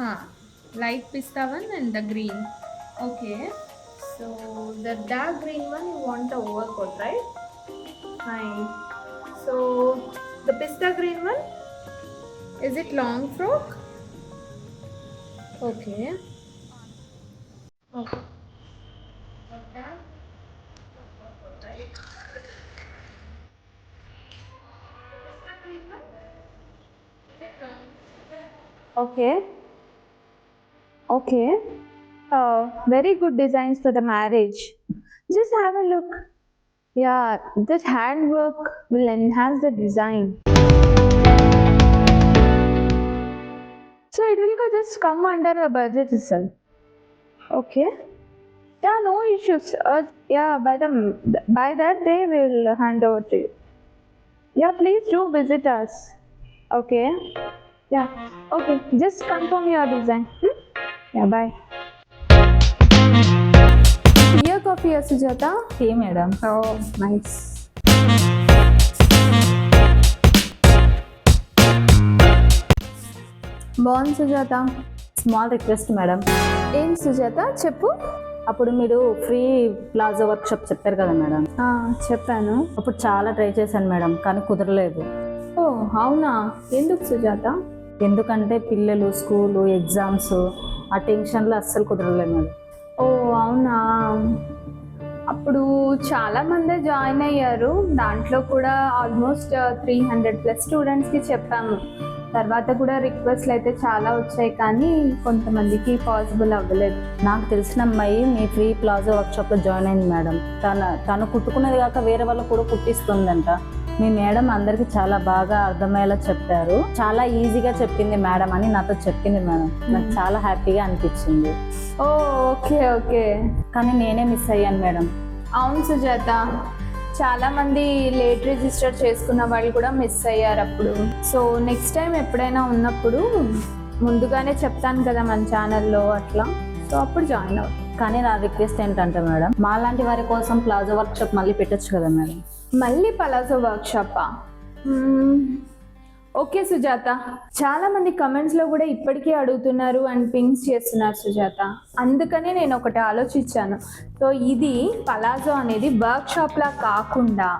Huh. Light pista and the green. Okay. So the dark green one you want the overcoat, right? Fine. So the pista green one, is it long frock? Okay. Okay. The dark overcoat, right? Pista green one? Is it long? Okay. Okay. Uh, very good designs for the marriage. Just have a look. Yeah, that handwork will enhance the design. So it will just come under a budget itself. Okay. Yeah, no issues. Uh, yeah, by the by that day we'll hand over to you. Yeah, please do visit us. Okay. Yeah. Okay. Just confirm your design. Hmm? Tea or coffee, or Sujata? Tea madam. Oh, nice. బాగుంది Sujatha. Small request madam. ఏం సుజాత? చెప్పు. అప్పుడు మీరు free palazzo work shop చెప్పారు కదా madam. ఆ, చెప్పాను. అప్పుడు చాలా ట్రై చేశాను మేడం కానీ కుదరలేదు. ఓ అవునా? ఎందుకు సుజాత? ఎందుకంటే పిల్లలు స్కూలు ఎగ్జామ్స్ ఆ టెన్షన్లో అస్సలు కుదరలేదు మేడం. ఓ అవునా? అప్పుడు చాలా మంది జాయిన్ అయ్యారు. దాంట్లో కూడా ఆల్మోస్ట్ త్రీ హండ్రెడ్ ప్లస్ స్టూడెంట్స్కి చెప్పాము. తర్వాత కూడా రిక్వెస్ట్లు అయితే చాలా వచ్చాయి కానీ కొంతమందికి పాసిబుల్ అవ్వలేదు. నాకు తెలిసిన అమ్మాయి మీ ఫ్రీ ప్లాజో వర్క్ షాప్లో జాయిన్ అయింది మేడం. తన తను కుట్టుకునేది కాక వేరే వాళ్ళకు కూడా కుట్టిస్తుందంట. మీ మేడం అందరికి చాలా బాగా అర్థమయ్యేలా చెప్పారు. చాలా ఈజీగా చెప్పింది మేడం అని నాతో చెప్పింది మేడం. నాకు చాలా హ్యాపీగా అనిపించింది. Oh okay okay. కానీ నేనే మిస్ అయ్యాను మేడం. అవును సుజాత. చాలా మంది లేట్ రిజిస్టర్ చేసుకున్న వాళ్ళు కూడా మిస్ అయ్యారు అప్పుడు. సో నెక్స్ట్ టైం ఎప్పుడైనా ఉన్నప్పుడు ముందుగానే చెప్తాను కదా మన ఛానల్లో అట్లా. సో అప్పుడు జాయిన్ అవుతాం. కానీ నా రిక్వెస్ట్ ఏంటంటే మేడం మా లాంటి వారి కోసం ప్లాజో వర్క్ షాప్ మళ్ళీ పెట్టొచ్చు కదా మేడం? మళ్ళీ పలాజో వర్క్షాపా ఓకే సుజాత. చాలా మంది కమెంట్స్లో కూడా ఇప్పటికీ అడుగుతున్నారు అండ్ పింగ్స్ చేస్తున్నారు సుజాత. అందుకనే నేను ఒకటి ఆలోచించాను. సో ఇది పలాజో అనేది వర్క్ షాప్ లా కాకుండా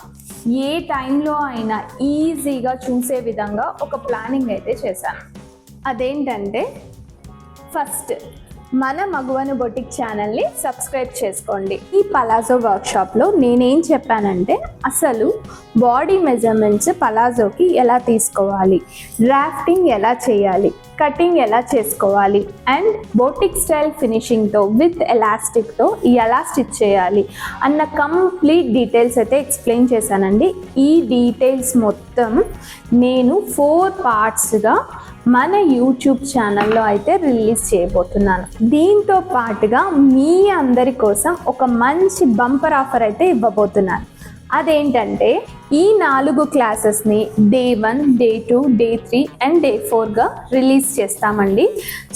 ఏ టైంలో అయినా ఈజీగా చూసే విధంగా ఒక ప్లానింగ్ అయితే చేశాను. అదేంటంటే ఫస్ట్ మన మగువను బొటిక్ ఛానల్ని సబ్స్క్రైబ్ చేసుకోండి. ఈ పలాజో వర్క్షాప్లో నేనేం చెప్పానంటే అసలు బాడీ మెజర్మెంట్స్ పలాజోకి ఎలా తీసుకోవాలి డ్రాఫ్టింగ్ ఎలా చేయాలి కటింగ్ ఎలా చేసుకోవాలి అండ్ బోటిక్ స్టైల్ ఫినిషింగ్తో విత్ ఎలాస్టిక్తో ఎలా స్టిచ్ చేయాలి అన్న కంప్లీట్ డీటెయిల్స్ అయితే ఎక్స్ప్లెయిన్ చేశానండి. ఈ డీటెయిల్స్ మొత్తం నేను ఫోర్ పార్ట్స్గా మన యూట్యూబ్ ఛానల్లో అయితే రిలీజ్ చేయబోతున్నాను. దీంతో పాటుగా మీ అందరి కోసం ఒక మంచి బంపర్ ఆఫర్ అయితే ఇవ్వబోతున్నాను. అదేంటంటే ఈ నాలుగు క్లాసెస్ని day one day two day three and day ఫోర్గా release చేస్తామండి.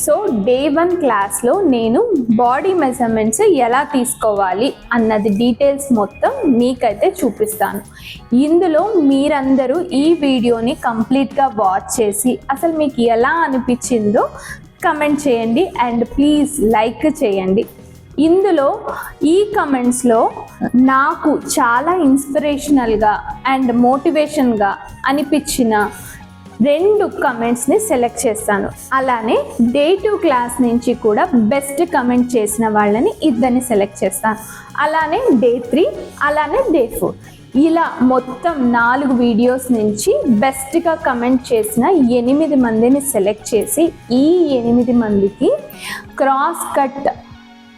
సో డే వన్ క్లాస్లో నేను బాడీ మెజర్మెంట్స్ ఎలా తీసుకోవాలి అన్నది డీటెయిల్స్ మొత్తం మీకైతే చూపిస్తాను. ఇందులో మీరందరూ ఈ వీడియోని కంప్లీట్గా వాచ్ చేసి అసలు మీకు ఎలా అనిపించిందో కమెంట్ చేయండి అండ్ ప్లీజ్ లైక్ చేయండి. ఇందులో ఈ కమెంట్స్లో నాకు చాలా ఇన్స్పిరేషనల్గా అండ్ మోటివేషన్గా అనిపించిన రెండు కమెంట్స్ని సెలెక్ట్ చేస్తాను. అలానే డే టూ క్లాస్ నుంచి కూడా బెస్ట్ కమెంట్ చేసిన వాళ్ళని ఇద్దరిని సెలెక్ట్ చేస్తాను. అలానే డే త్రీ అలానే డే ఫోర్ ఇలా మొత్తం నాలుగు వీడియోస్ నుంచి బెస్ట్గా కమెంట్ చేసిన ఎనిమిది మందిని సెలెక్ట్ చేసి ఈ ఎనిమిది మందికి క్రాస్ కట్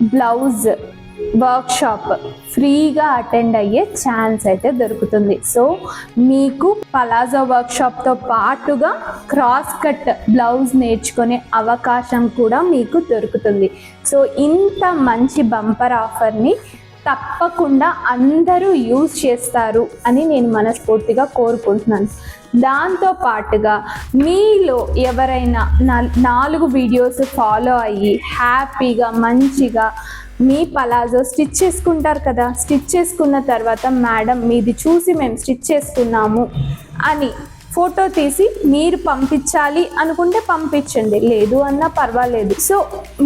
బ్లౌజ్ వర్క్షాప్ ఫ్రీగా అటెండ్ అయ్యే ఛాన్స్ అయితే దొరుకుతుంది. సో మీకు పలాజో వర్క్షాప్తో పాటుగా క్రాస్ కట్ బ్లౌజ్ నేర్చుకునే అవకాశం కూడా మీకు దొరుకుతుంది. సో ఇంత మంచి బంపర్ ఆఫర్ని తప్పకుండా అందరూ యూజ్ చేస్తారు అని నేను మనస్ఫూర్తిగా కోరుకుంటున్నాను. దాంతో పాటుగా మీలో ఎవరైనా నాలుగు వీడియోస్ ఫాలో అయ్యి హ్యాపీగా మంచిగా మీ పలాజో స్టిచ్ చేసుకుంటారు కదా? స్టిచ్ చేసుకున్న తర్వాత మేడం మీది చూసి మేము స్టిచ్ చేసుకున్నాము అని ఫోటో తీసి మీరు పంపించాలి అనుకుంటే పంపించండి. లేదు అన్నా పర్వాలేదు. సో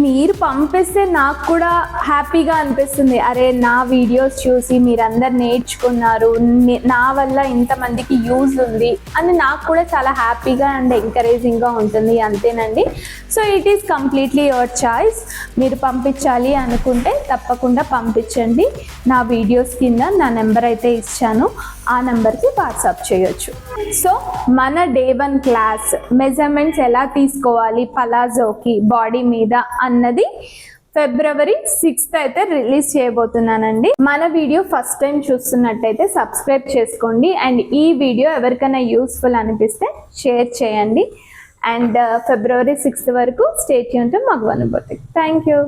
మీరు పంపిస్తే నాకు కూడా హ్యాపీగా అనిపిస్తుంది. అరే నా వీడియోస్ చూసి మీరందరు నేర్చుకున్నారు. నా వల్ల ఇంతమందికి యూజ్ ఉంది అని నాకు కూడా చాలా హ్యాపీగా అండ్ ఎంకరేజింగ్గా ఉంటుంది. అంతేనండి. So it is completely your choice. మీరు పంపించాలి అనుకుంటే తప్పకుండా పంపించండి. నా వీడియోస్ కింద నా నెంబర్ అయితే ఇచ్చాను. ఆ నెంబర్కి వాట్సాప్ చేయొచ్చు. సో మన డే వన్ క్లాస్ మెజర్మెంట్స్ ఎలా తీసుకోవాలి పలాజోకి బాడీ మీద అన్నది ఫిబ్రవరి సిక్స్త్ అయితే రిలీజ్ చేయబోతున్నానండి. మన వీడియో ఫస్ట్ టైం చూస్తున్నట్టయితే సబ్స్క్రైబ్ చేసుకోండి. అండ్ ఈ వీడియో ఎవరికైనా యూస్ఫుల్ అనిపిస్తే షేర్ చేయండి. అండ్ ఫిబ్రవరి సిక్స్త్ వరకు స్టేట్ యూన్ టు మగవనుభూతి థ్యాంక్ యూ.